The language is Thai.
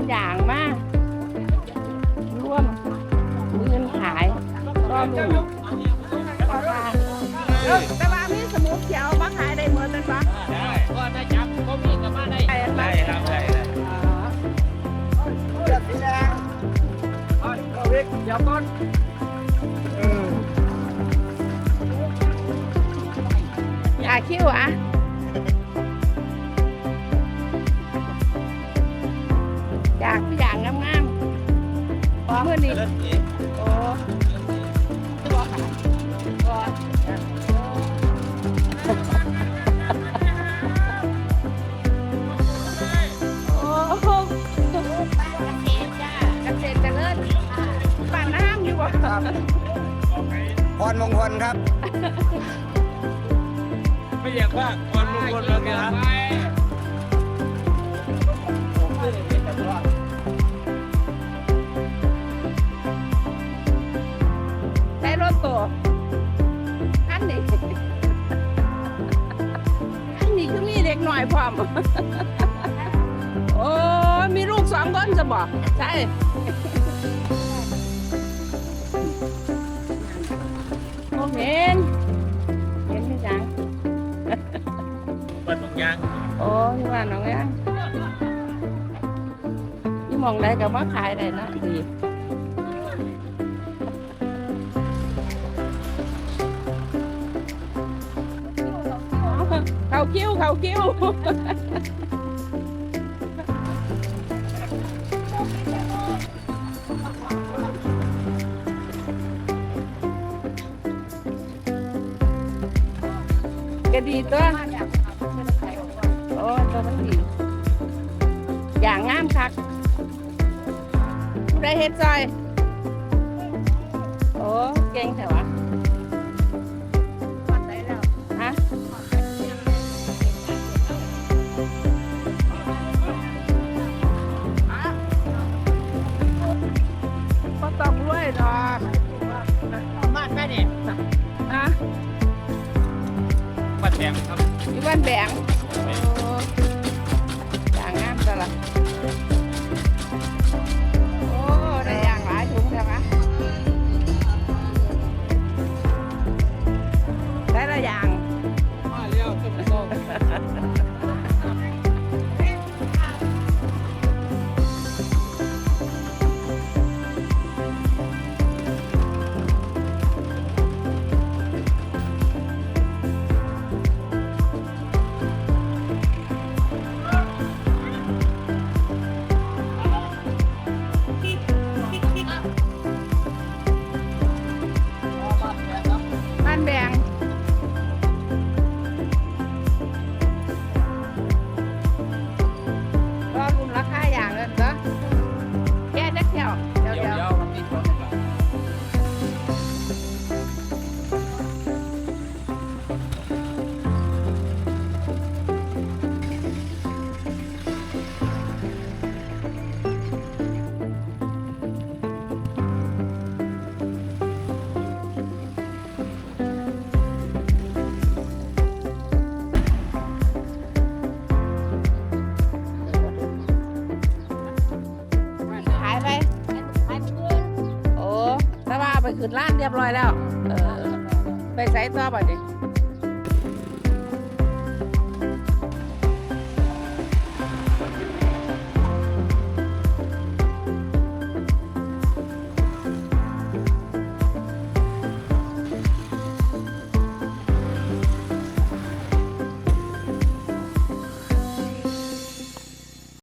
นอย่างมาก ร่วมเงินขายก็มีราคาแต่ว่ามีสมุนเขียวมาขายได้เหมือนกันปะได้ก็ได้จับก็มีกับมาได้ได้ครับได้เดี๋ยวก่อนอยากคิ้วอะ เมื่อนี้เริ่มนี้โอ้บ่ค่ะบ่โอ้โหเกษตรเจริญบ้านน้ำอยู่บ่ครับพรมงคลครับ ไม่อยากว่าคนลุงคนเราเนี่ยครับ รถตัวอันนี้อันนี้คือมีเด็กหน่อยพร้อมโอ้ยมีลูกสองคนจะบอกใช่โอ้เห็นเห็นไหมจังเปิดตรงยางโอ้ที่ว่าน้องยังนี่มองได้กับมาขายได้นะดี คิ้วเขาคิ้วก็ดีตัวโอ้ตัวมันดี อย่างงามคักผู้ใดเฮ็ดซอย โอ้ เก่งแต่วะ ครับ อยู่บ้านแบ่ง ล้างเรียบร้อยแล้ว เออ ไปใส่ต่อบ่ดิ